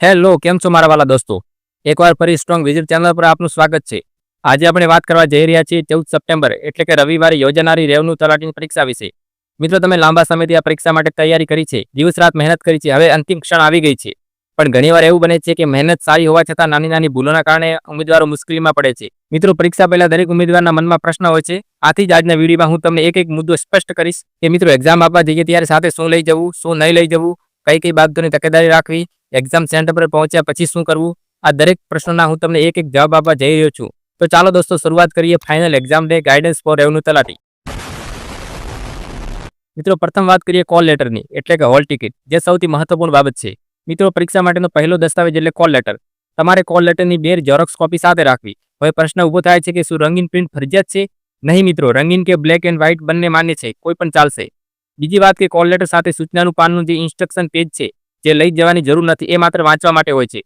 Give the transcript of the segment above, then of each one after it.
Hello કેમ છો મારા વાલા દોસ્તો? એકવાર ફરી સ્ટ્રોંગ વિઝિટ ચેનલ પર આપનું સ્વાગત છે. આજે આપણે વાત કરવા જઈ રહ્યા છીએ ચૌદ સપ્ટેમ્બર, એટલે કે રવિવારે યોજાનારી રેવન્યુ તલાટીની પરીક્ષા વિશે. મિત્રો, તમે લાંબા સમયથી આ પરીક્ષા માટે તૈયારી કરી છે, દિવસ રાત મહેનત કરી છે, હવે અંતિમ ક્ષણ આવી ગઈ છે. પણ ઘણીવાર એવું બને છે કે મહેનત સારી હોવા છતાં નાની નાની ભૂલોના કારણે ઉમેદવારો મુશ્કેલીમાં પડે છે. મિત્રો, પરીક્ષા પહેલા દરેક ઉમેદવારના મનમાં પ્રશ્ન હોય છે, આથી જ આજના વિડીયોમાં હું તમને એક એક મુદ્દો સ્પષ્ટ કરીશ કે મિત્રો એક્ઝામ આપવા જઈએ ત્યારે સાથે શું લઈ જવું, શું નહીં લઈ જવું, કઈ કઈ બાબતોની તકેદારી રાખવી એક્ઝામ સેન્ટર પર પહોંચ્યા પછી શું કરવું? આ દરેક પ્રશ્નોના હું તમને એક એક જવાબ આપવા જઈ રહ્યો છું. તો ચાલો દોસ્તો, શરૂઆત કરીએ final exam day guidance for revenue તલાટી. મિત્રો, પ્રથમ વાત કરીએ કોલ લેટરની એટલે કે હોલ ટિકિટ જે સૌથી મહત્વપૂર્ણ બાબત છે. મિત્રો, પરીક્ષા માટેનો પહેલો દસ્તાવેજ એટલે કોલ લેટર તમારે કોલ લેટરની બે ઝેરોક્સ કોપી સાથે રાખવી. હવે પ્રશ્ન ઊભો થાય છે કે શું રંગીન પ્રિન્ટ ફરજિયાત છે? નહીં મિત્રો, રંગીન કે બ્લેક એન્ડ વ્હાઇટ બંને માન્ય છે, કોઈ પણ ચાલશે. બીજી વાત કે કોલ લેટર સાથે સૂચનાનું પાનનું જે ઇન્સ્ટ્રક્શન પેજ છે જે લઈ જવાની જરૂર નથી, એ માત્ર વાંચવા માટે હોય છે.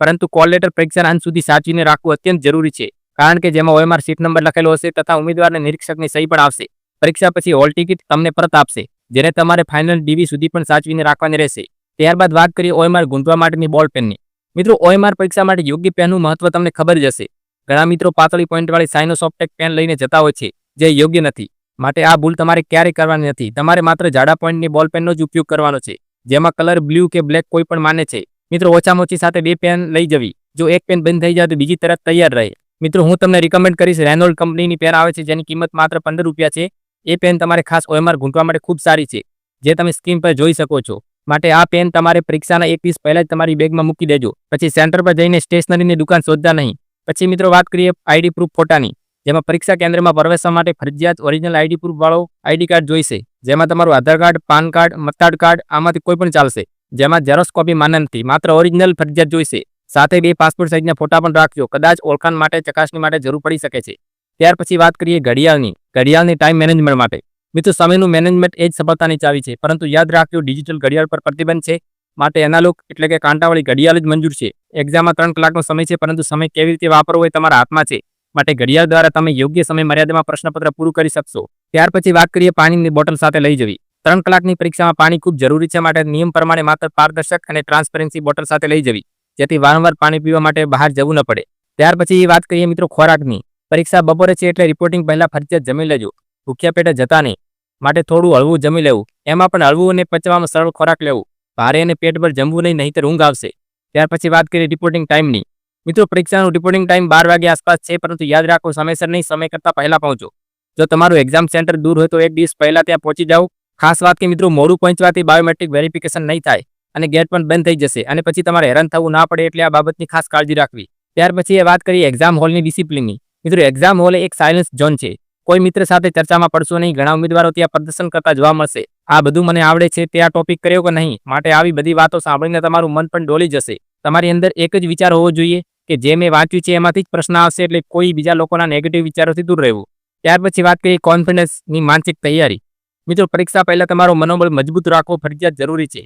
પરંતુ કોલ લેટર પરીક્ષાના અંત સુધી સાચવીને રાખવું અત્યંત જરૂરી છે. કારણ કે જેમાં ઓએમઆર સીટ નંબર લખેલો હશે તથા ઉમેદવારને નિરીક્ષકની સહી પણ આવશે પરીક્ષા પછી હોલ ટિકિટ તમને પરત આપશે, જેને તમારે ફાઇનલ ડીવી સુધી પણ સાચવીને રાખવાની રહેશે. ત્યારબાદ વાત કરીએ ઓએમઆર ગૂંધવા માટેની બોલ પેનની. મિત્રો, ઓએમઆર પરીક્ષા માટે યોગ્ય પેનનું મહત્વ તમને ખબર જ હશે. ઘણા મિત્રો પાતળી પોઈન્ટવાળી સાઇનોસોફ્ટેક પેન લઈને જતા હોય છે, જે યોગ્ય નથી. માટે આ ભૂલ તમારે ક્યારેય કરવાની નથી. તમારે માત્ર જાડા પોઈન્ટની બોલ પેનનો જ ઉપયોગ કરવાનો છે. જેમાં કલર બ્લુ કે બ્લેક કોઈ પણ માને છે. મિત્રો, ઓછામાં ઓછી સાથે બે પેન લઈ જવી. જો એક પેન બંધ થઈ જાય તો બીજી તરફ તૈયાર રહે. મિત્રો, હું તમને રિકમેન્ડ કરીશ રેનોલ્ડ કંપનીની પેન આવે છે, જેની કિંમત માત્ર પંદર રૂપિયા છે. એ પેન તમારે ખાસ ઓએમઆર ગૂંટવા માટે ખૂબ સારી છે, જે તમે સ્ક્રીન પર જોઈ શકો છો. માટે આ પેન તમારે પરીક્ષાના એક દિવસ પહેલાં જ તમારી બેગમાં મૂકી દેજો. પછી સેન્ટર પર જઈને સ્ટેશનરીની દુકાન શોધતા નહીં. પછી મિત્રો, વાત કરીએ આઈડી પ્રૂફ ફોટાની. જેમાં પરીક્ષા કેન્દ્રમાં પ્રવેશવા માટે ફરજિયાત ઓરિજિનલ આઈડી પ્રૂફ વાળો આઈડી કાર્ડ જોઈશે. જેમાં તમારું આધાર કાર્ડ, પાન કાર્ડ, મતદાર કાર્ડ આમાંથી કોઈ પણ ચાલશે. જેમાં ઝેરોક્સ કોપી માન્ય નથી માત્ર ઓરિજિનલ ફરજિયાત જોઈશે. સાથે બે પાસપોર્ટ સાઇઝના ફોટા પણ રાખજો. કદાચ ઓળખાણ માટે, ચકાસણી માટે જરૂર પડી શકે છે. ત્યાર પછી વાત કરીએ ઘડિયાળની. ઘડિયાળની ટાઈમ મેનેજમેન્ટ માટે. મિત્રો, સમયનું મેનેજમેન્ટ એ જ સફળતાની ચાવી છે. પરંતુ યાદ રાખજો ડિજિટલ ઘડિયાળ પર પ્રતિબંધ છે. માટે એનાલોગ એટલે કે કાંટાવાળી ઘડિયાળ જ મંજૂર છે. એક્ઝામમાં ત્રણ કલાકનો સમય છે, પરંતુ સમય કેવી રીતે વાપરવો એ તમારા હાથમાં છે. માટે ઘડિયાળ દ્વારા તમે યોગ્ય સમય મર્યાદામાં પ્રશ્નપત્ર પૂરું કરી શકશો. ત્યાર પછી વાત કરીએ પાણીની બોટલ સાથે લઈ જવી. ત્રણ કલાકની પરીક્ષામાં પાણી ખૂબ જરૂરી છે માટે નિયમ પ્રમાણે માત્ર પારદર્શક અને ટ્રાન્સપરન્સી બોટલ સાથે લઈ જવી, જેથી વારંવાર પાણી પીવા માટે બહાર જવું ન પડે. ત્યાર પછી વાત કરીએ મિત્રો ખોરાકની. પરીક્ષા બપોરે છે એટલે રિપોર્ટિંગ પહેલા ફરજિયાત જમી લેજો. ભૂખ્યા પેટે જતા નહીં. માટે થોડું હળવું જમી લેવું. એમાં પણ હળવું અને પચવામાં સરળ ખોરાક લેવું. ભારે અને પેટ પર જમવું નહીં, નહીંતર ઊંઘ આવશે. ત્યાર પછી વાત કરીએ રિપોર્ટિંગ ટાઈમની મિત્રો, પરીક્ષાનું રિપોર્ટિંગ ટાઈમ બાર વાગ્યા આસપાસ છે, પરંતુ યાદ રાખો, સમયસર નહીં, સમય કરતાં પહેલા પહોંચો. જો તમારું એક્ઝામ સેન્ટર દૂર હોય તો એક દિવસ પહેલા ત્યાં પહોંચી જાઓ. ખાસ વાત કે મિત્રો, મોડું પહોંચવાથી બાયોમેટ્રિક વેરિફિકેશન નહીં થાય અને ગેટ પણ બંધ થઈ જશે અને પછી તમારે હેરાન થવું ના પડે એટલે આ બાબતની ખાસ કાળજી રાખવી. ત્યાર પછી એ વાત કરીએ એક્ઝામ હોલની ડિસિપ્લિનની મિત્રો એક્ઝામ હોલ એક સાયલન્સ ઝોન છે. કોઈ મિત્ર સાથે ચર્ચામાં પડશો નહીં, ઘણા ઉમેદવારો ત્યાં પ્રદર્શન કરતા જોવા મળશે. આ બધું મને આવડે છે તે આ ટોપિક કર્યો કે નહીં? માટે આવી બધી વાતો સાંભળીને તમારું મન પણ ડોલી જશે. તમારી અંદર એક જ વિચાર હોવો જોઈએ કે જે મેં વાંચ્યું છે એમાંથી જ પ્રશ્ન આવશે એટલે કોઈ બીજા લોકોના નેગેટિવ વિચારોથી દૂર રહેવું. ત્યાર પછી વાત કરીએ કોન્ફિડન્સની માનસિક તૈયારી. મિત્રો, પરીક્ષા પહેલાં તમારો મનોબળ મજબૂત રાખવો ફરજિયાત જરૂરી છે.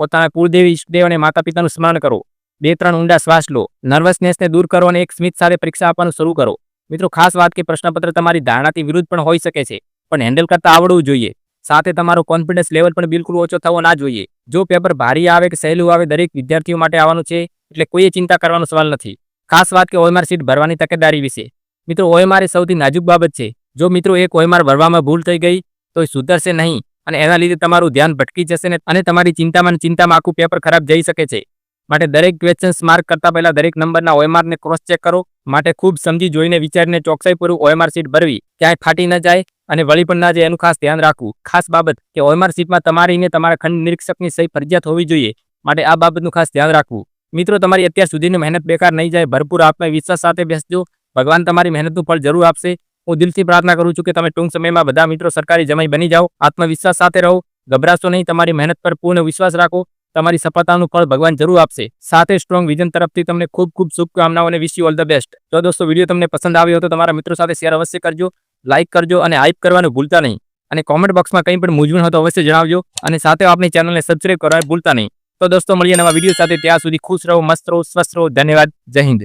પોતાના કુળદેવી, ઈષ્ટદેવ અને માતા પિતાનું સ્મરણ કરો. બે ત્રણ ઊંડા શ્વાસ લો. નર્વસનેસને દૂર કરો અને એક સ્મિત સાથે પરીક્ષા આપવાનું શરૂ કરો. મિત્રો, ખાસ વાત કે પ્રશ્નપત્ર તમારી ધારણાથી વિરુદ્ધ પણ હોઈ શકે છે, પણ હેન્ડલ કરતાં આવડવું જોઈએ. સાથે તમારો કોન્ફિડન્સ લેવલ પણ બિલકુલ ઓછો થવો ના જોઈએ. જો પેપર ભારી આવે કે સહેલું આવે, દરેક વિદ્યાર્થીઓ માટે આવવાનું છે, એટલે કોઈએ ચિંતા કરવાનો સવાલ નથી. ખાસ વાત કે ઓએમઆર સીટ ભરવાની તકેદારી વિશે. મિત્રો ઓએમઆર એ સૌથી નાજુક બાબત છે. જો મિત્રો એક ઓએમઆર ભરવામાં ભૂલ થઈ ગઈ તો સુધરશે નહીં અને એના લીધે તમારું ધ્યાન ભટકી જશે ને અને તમારી ચિંતામાં ચિંતામાં આખું પેપર ખરાબ જઈ શકે છે. માટે દરેક ક્વેશ્ચન્સ માર્ક કરતા પહેલા દરેક નંબરના ઓએમઆરને ક્રોસ ચેક કરો. માટે ખૂબ સમજી જોઈને વિચારીને ચોકસાઈપૂર્વક ઓએમઆર સીટ ભરવી. ક્યાંય ફાટી ન જાય અને વળી પણ ના જાય એનું ખાસ ધ્યાન રાખવું. ખાસ બાબત કે OMR શીટમાં તમારી ને તમારા ખંડ નિરીક્ષકની સહી ફરજિયાત હોવી જોઈએ માટે આ બાબતનું ખાસ ધ્યાન રાખવું. મિત્રો, તમારી અત્યાર સુધીની મહેનત બેકાર નહીં જાય. ભરપૂર આત્મવિશ્વાસ સાથે બેસજો. ભગવાન તમારી મહેનતનું ફળ જરૂર આપશે. હું દિલથી પ્રાર્થના કરું છું કે તમે ટૂંક સમયમાં બધા મિત્રો સરકારી જમાઈ બની જાઓ. આત્મવિશ્વાસ સાથે રહો. ગભરાશો નહીં. તમારી મહેનત પર પૂર્ણ વિશ્વાસ રાખો. તમારી સફળતાનું ફળ ભગવાન જરૂર આપશે. સાથે સ્ટ્રોંગ વિઝન તરફથી તમને ખૂબ ખૂબ શુભકામનાઓ અને wish you all the best જો દોસ્તો, વીડિયો તમને પસંદ આવ્યો તો તમારા મિત્રો સાથે શેર અવશ્ય કરજો. લાઇક કરજો અને હાઇપ કરવાનું ભૂલતા નહીં. અને કોમેન્ટ બોક્સમાં કંઈ પણ મૂંઝવણ હોય તો અવશ્ય જણાવજો. અને સાથે આપણી ચેનલને સબસ્ક્રાઇબ કરવા ભૂલતા નહીં. તો દોસ્તો, મળીએ નવા વીડિયો સાથે. ત્યાં સુધી ખુશ રહો, મસ્ત રહો, સ્વસ્થ રહો. ધન્યવાદ. જય હિન્દ.